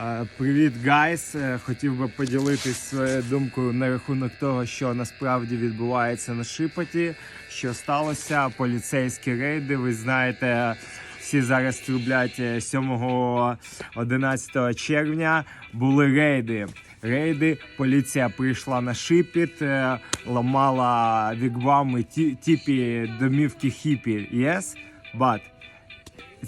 Е, Привіт, гайс! Е, Хотів би поділитись своєю думкою на рахунок того, що насправді відбувається на Шипоті, що сталося, поліцейські рейди. Ви знаєте, всі зараз трублять е, 7-11 червня. Були рейди. Рейди, поліція прийшла на шипіт, е, ламала вігвами, ті- тіпі, домівки хіпі. Yes? But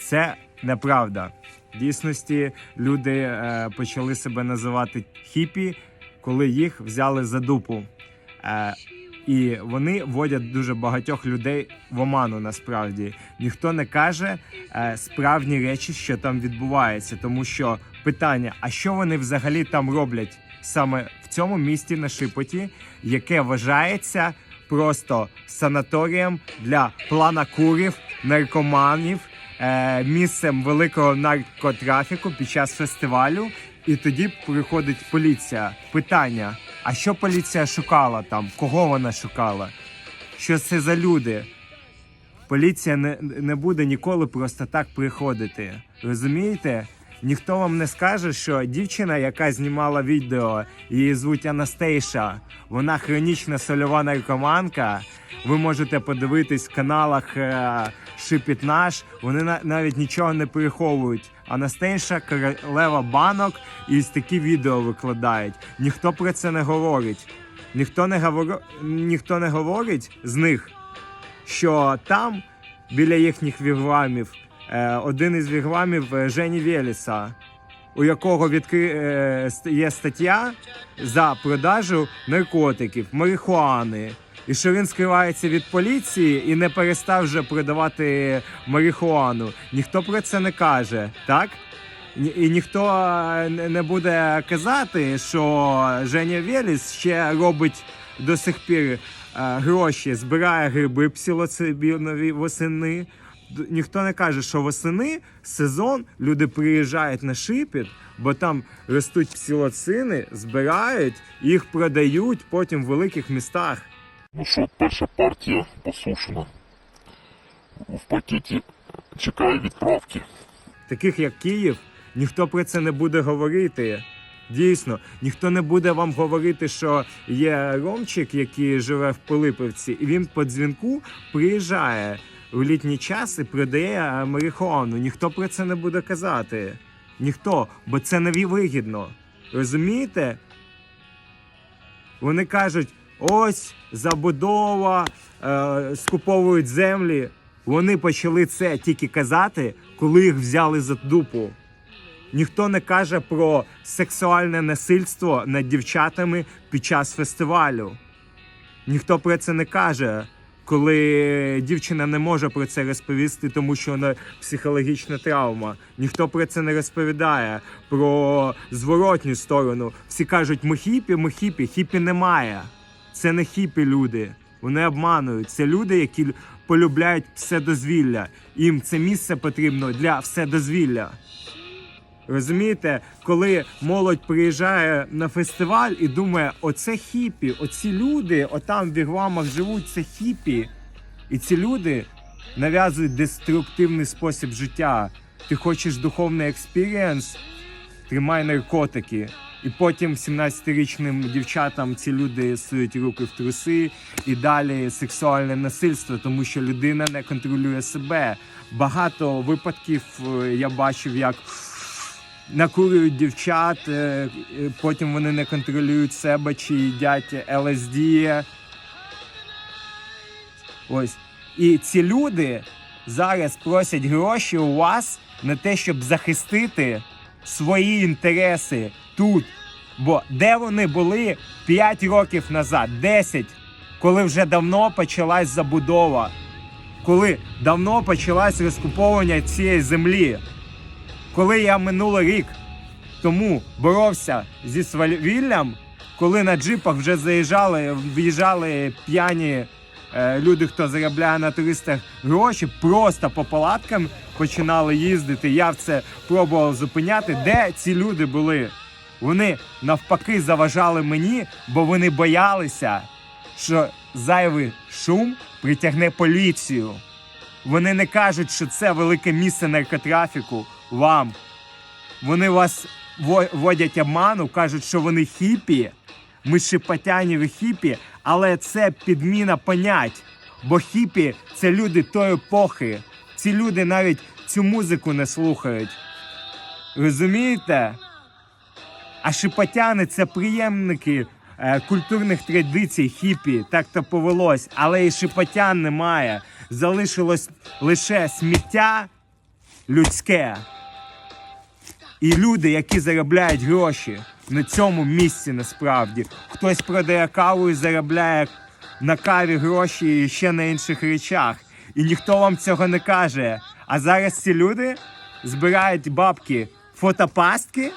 це неправда. В дійсності люди е, почали себе називати хіпі, коли їх взяли за дупу. Е, і вони вводять дуже багатьох людей в оману. Насправді ніхто не каже е, справжні речі, що там відбувається, тому що питання: а що вони взагалі там роблять саме в цьому місті на Шипоті, яке вважається просто санаторієм для планакурів, наркоманів, е, місцем великого наркотрафіку під час фестивалю. І тоді приходить поліція. Питання: а що поліція шукала там? Кого вона шукала? Що це за люди? Поліція не, не буде ніколи просто так приходити. Розумієте? Ніхто вам не скаже, що дівчина, яка знімала відео, її звуть Анастейша, вона хронічна сольова наркоманка. Ви можете подивитись в каналах е, Шипіт наш. Вони навіть нічого не приховують. Анастейша королева банок і такі відео викладають. Ніхто про це не говорить. Ніхто не говор... ніхто не говорить з них, що там біля їхніх вігвамів е, один із вігвамів е, Жені Веліса, у якого відкри... е, є стаття за продажу наркотиків, марихуани. І що він скривається від поліції і не перестав вже продавати марихуану. Ніхто про це не каже, так? І ніхто е, не буде казати, що Женя Веліс ще робить до сих пір е, гроші, збирає гриби псилоцибінові восени. Ніхто не каже, що восени сезон люди приїжджають на шипіт, бо там ростуть псилоцини, збирають, їх продають потім в великих містах. Ну що, перша партія посушена. В пакеті чекає відправки. таких як Київ, ніхто про це не буде говорити. Дійсно, ніхто не буде вам говорити, що є Ромчик, який живе в Пилипівці, і він по дзвінку приїжджає у літній час і продає е, марихуану. Ніхто про це не буде казати. Ніхто, бо це не вигідно. Розумієте? Вони кажуть: ось забудова, е, скуповують землі. Вони почали це тільки казати, коли їх взяли за дупу. Ніхто не каже про сексуальне насильство над дівчатами під час фестивалю. Ніхто про це не каже, коли дівчина не може про це розповісти, тому що вона психологічна травма. Ніхто про це не розповідає про зворотню сторону. Всі кажуть, ми хіпі, ми хіпі. Хіпі немає. Це не хіпі люди. Вони обманують. Це люди, які полюбляють вседозвілля. Їм це місце потрібно для вседозвілля. Розумієте, коли молодь приїжджає на фестиваль і думає, оце хіпі, оці люди, отам в вігвамах живуть, це хіпі. І ці люди нав'язують деструктивний спосіб життя. Ти хочеш духовний експірієнс, тримай наркотики. І потім 17-річним дівчатам ці люди сують руки в труси і далі сексуальне насильство, тому що людина не контролює себе. Багато випадків е, я бачив, як накурюють дівчат, е, е, потім вони не контролюють себе чи їдять ЛСД. Ось. І ці люди зараз просять гроші у вас на те, щоб захистити свої інтереси тут. Бо де вони були 5 років назад, 10, коли вже давно почалась забудова, коли давно почалось розкуповування цієї землі коли я минулий рік тому боровся зі свавіллям, коли на джипах вже заїжджали, в'їжджали п'яні е, люди, хто заробляє на туристах гроші, просто по палаткам починали їздити. Я в це пробував зупиняти. Де ці люди були? Вони навпаки заважали мені, бо вони боялися, що зайвий шум притягне поліцію. Вони не кажуть, що це велике місце наркотрафіку вам. Вони вас водять обману, кажуть, що вони хіпі, ми шипотяніві хіпі, але це підміна понять. Бо хіпі це люди тої епохи. Ці люди навіть цю музику не слухають. Розумієте? А шипотяни це приємники е, культурних традицій хіпі, так то повелось, але і шипотян немає. Залишилось лише сміття людське. І люди, які заробляють гроші на цьому місці насправді. Хтось продає каву і заробляє на каві гроші і ще на інших речах. І ніхто вам цього не каже. А зараз ці люди збирають бабки, фотопастки,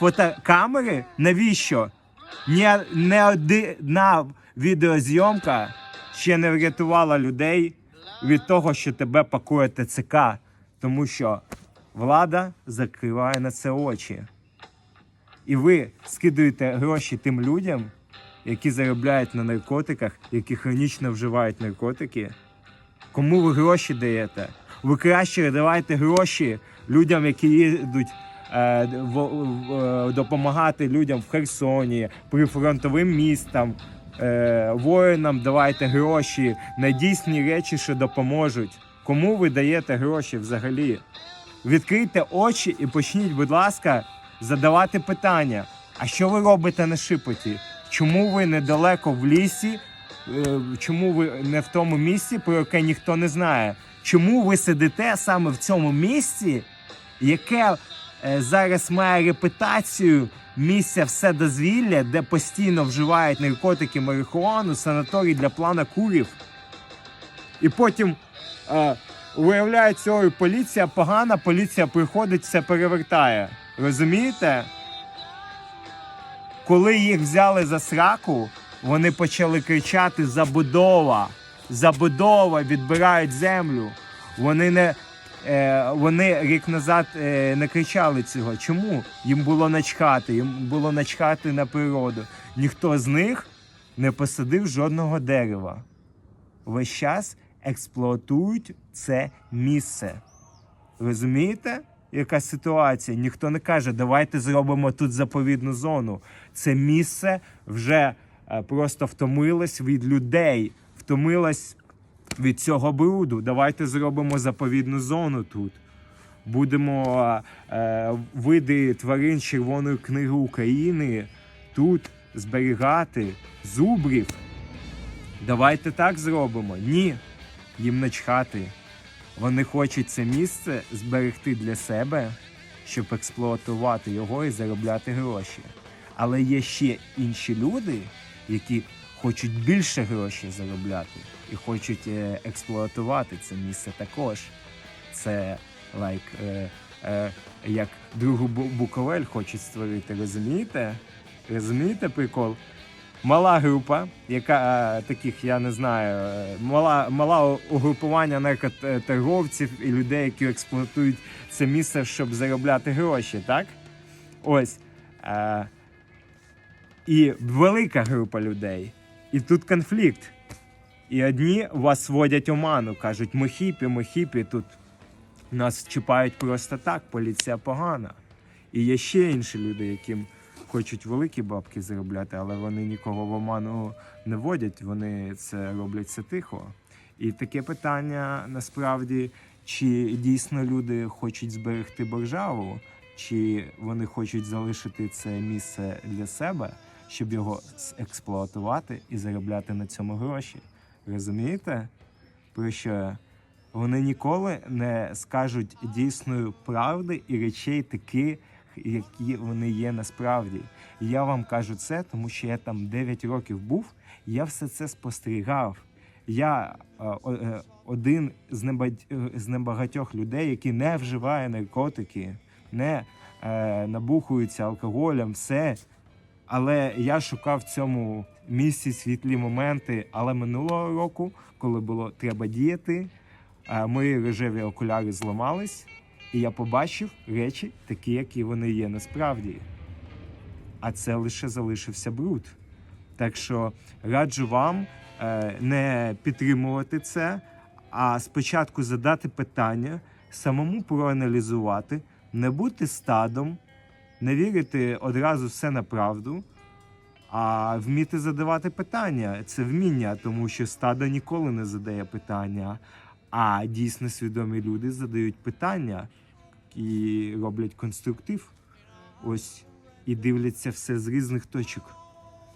фотокамери. Навіщо? Ні, не одна відеозйомка ще не врятувала людей від того, що тебе пакує ТЦК. Тому що влада закриває на це очі. І ви скидуєте гроші тим людям, які заробляють на наркотиках, які хронічно вживають наркотики. Кому ви гроші даєте? Ви краще давайте гроші людям, які їдуть допомагати людям в Херсоні, прифронтовим містам, е, воїнам давайте гроші на дійсні речі, що допоможуть. Кому ви даєте гроші взагалі? Відкрийте очі і почніть, будь ласка, задавати питання. А що ви робите на шипоті? Чому ви недалеко в лісі? Е, Чому ви не в тому місці, про яке ніхто не знає? Чому ви сидите саме в цьому місці, яке е, зараз має репутацію місця все дозвілля, де постійно вживають наркотики, марихуану, санаторій для плана курів? І потім е, виявляється, ой, поліція погана, поліція приходить, все перевертає. Розумієте? Коли їх взяли за сраку, вони почали кричати Забудова! Забудова! Відбирають землю. Вони не. Е, вони рік назад не кричали цього. Чому? Їм було начхати, їм було начхати на природу. Ніхто з них не посадив жодного дерева весь час експлуатують це місце. Розумієте, яка ситуація? Ніхто не каже, давайте зробимо тут заповідну зону. Це місце вже е, просто втомилось від людей, втомилось від цього бруду. Давайте зробимо заповідну зону тут. Будемо е, е, види тварин Червоної книги України тут зберігати зубрів. Давайте так зробимо. Ні. Їм начхати. Вони хочуть це місце зберегти для себе, щоб експлуатувати його і заробляти гроші. Але є ще інші люди, які хочуть більше грошей заробляти і хочуть е, експлуатувати це місце також. Це лайк, е, е, як другу Буковель хочуть створити, розумієте? Розумієте прикол? Мала група, яка е, таких, я не знаю, е, мала, мала угрупування наркоторговців і людей, які експлуатують це місце, щоб заробляти гроші, так? Ось. Е, і велика група людей. І тут конфлікт. І одні вас водять оману, кажуть, ми хіпі, ми хіпі, тут нас чіпають просто так, поліція погана. І є ще інші люди, яким хочуть великі бабки заробляти, але вони нікого в оману не водять, вони це роблять це тихо. І таке питання насправді, чи дійсно люди хочуть зберегти державу, чи вони хочуть залишити це місце для себе, щоб його експлуатувати і заробляти на цьому гроші. Розумієте? Про що вони ніколи не скажуть дійсної правди і речей таких, які вони є насправді. Я вам кажу це, тому що я там 9 років був, я все це спостерігав. Я е, е, один з, е, небагатьох людей, які не вживає наркотики, не е, набухуються алкоголем, все. Але я шукав в цьому місці світлі моменти. Але минулого року, коли було треба діяти, е, мої рожеві окуляри зламались, і я побачив речі такі, які вони є насправді. А це лише залишився бруд. Так що раджу вам е, не підтримувати це, а спочатку задати питання, самому проаналізувати, не бути стадом, Не вірити одразу все на правду, а вміти задавати питання. Це вміння, тому що стадо ніколи не задає питання. А дійсно свідомі люди задають питання і роблять конструктив. Ось і дивляться все з різних точок.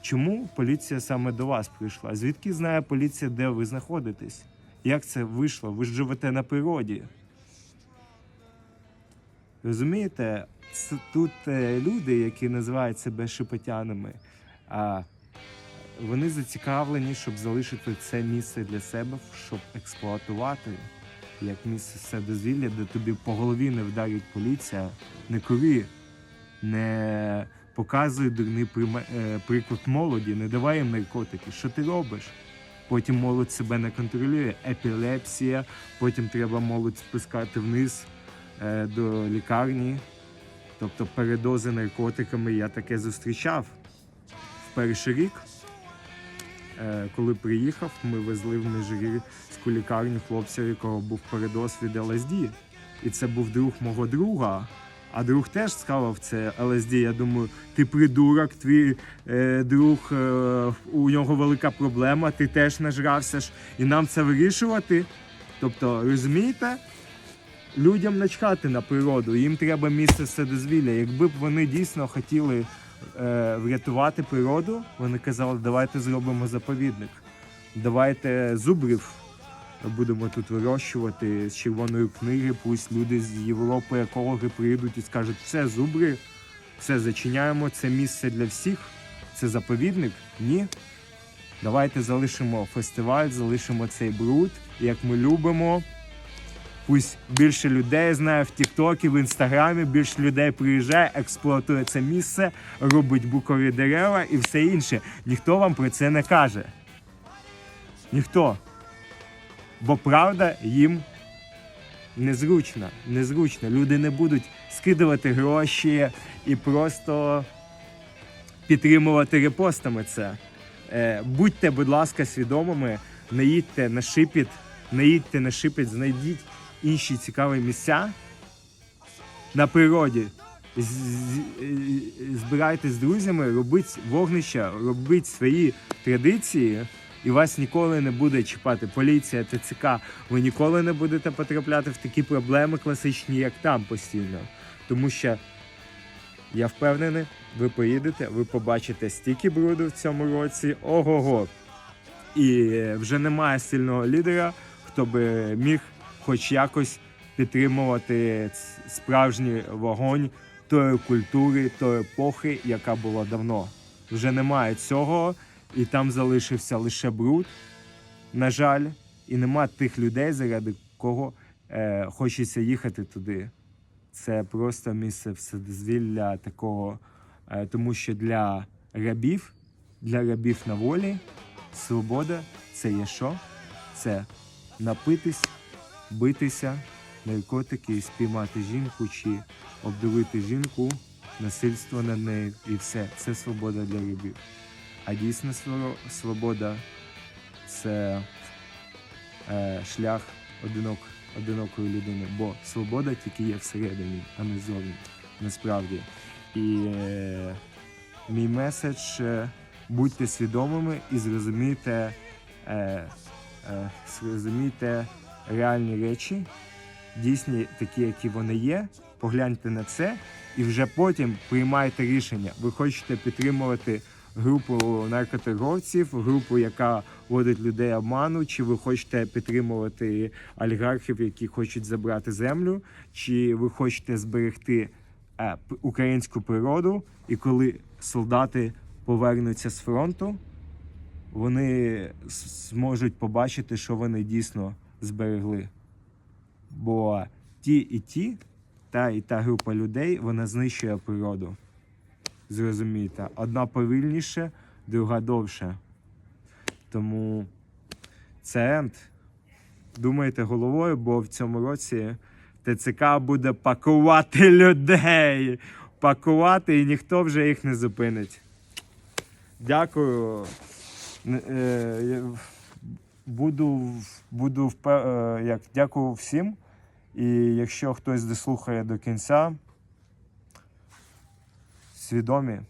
Чому поліція саме до вас прийшла? Звідки знає поліція, де ви знаходитесь? Як це вийшло? Ви ж живете на природі. Розумієте, тут е, люди, які називають себе шепотянами, а вони зацікавлені, щоб залишити це місце для себе, щоб експлуатувати як місце все дозвілля, де тобі по голові не вдарить поліція, не курі, не показує дурний е, приклад молоді, не давай їм наркотики. Що ти робиш? Потім молодь себе не контролює, епілепсія, потім треба молодь спускати вниз до лікарні. Тобто передози наркотиками я таке зустрічав. В перший рік, е, коли приїхав, ми везли в Межирівську лікарню хлопця, у якого був передоз від ЛСД. І це був друг мого друга. А друг теж схавав це ЛСД. Я думаю, ти придурок, твій е, друг, е, у нього велика проблема, ти теж нажрався ж, і нам це вирішувати. Тобто, розумієте? Людям начхати на природу, їм треба місце вседозвілля. Якби б вони дійсно хотіли е, врятувати природу, вони казали, давайте зробимо заповідник. Давайте зубрів будемо тут вирощувати з червоної книги. Пусть люди з Європи, екологи прийдуть і скажуть, все, зубри, все зачиняємо, це місце для всіх, це заповідник. Ні. Давайте залишимо фестиваль, залишимо цей бруд, як ми любимо. Пусть більше людей знає в Тіктокі, в інстаграмі, більше людей приїжджає, експлуатує це місце, робить букові дерева і все інше. Ніхто вам про це не каже. Ніхто. Бо правда їм незручна. Незручно. Люди не будуть скидувати гроші і просто підтримувати репостами це. Е, будьте, будь ласка, свідомими, не їдьте на шипіт, не їдьте на шипіт, знайдіть інші цікаві місця на природі. Збирайтесь з друзями, робіть вогнища, робіть свої традиції, і вас ніколи не буде чіпати поліція, ТЦК. Ви ніколи не будете потрапляти в такі проблеми класичні, як там постійно. Тому що я впевнений, ви поїдете, ви побачите стільки бруду в цьому році. Ого-го. І вже немає сильного лідера, хто би міг хоч якось підтримувати справжній вогонь тої культури, тої епохи, яка була давно. Вже немає цього, і там залишився лише бруд, на жаль, і нема тих людей, заради кого е, хочеться їхати туди. Це просто місце вседозвілля такого, е, тому що для рабів, для рабів на волі, свобода це є що? Це напитись, битися, наркотики, спіймати жінку чи обдурити жінку, насильство над нею і все. Це свобода для рабів. А дійсна свобода це е, шлях одинок, одинокої людини. Бо свобода тільки є всередині, а не зовні. Насправді. І е, мій меседж е, будьте свідомими і зрозумійте, е, е, зрозумійте реальні речі, дійсні такі, які вони є. Погляньте на це і вже потім приймайте рішення. Ви хочете підтримувати групу наркоторговців, групу, яка водить людей обману, чи ви хочете підтримувати олігархів, які хочуть забрати землю, чи ви хочете зберегти е, українську природу, і коли солдати повернуться з фронту, вони зможуть побачити, що вони дійсно зберегли. Бо ті і ті, та і та група людей, вона знищує природу. Зрозумієте, одна повільніше, друга довше. Тому це енд. Думайте головою, бо в цьому році ТЦК буде пакувати людей. Пакувати і ніхто вже їх не зупинить. Дякую. Буду, буду е, як, дякую всім. І якщо хтось дослухає до кінця, свідомі.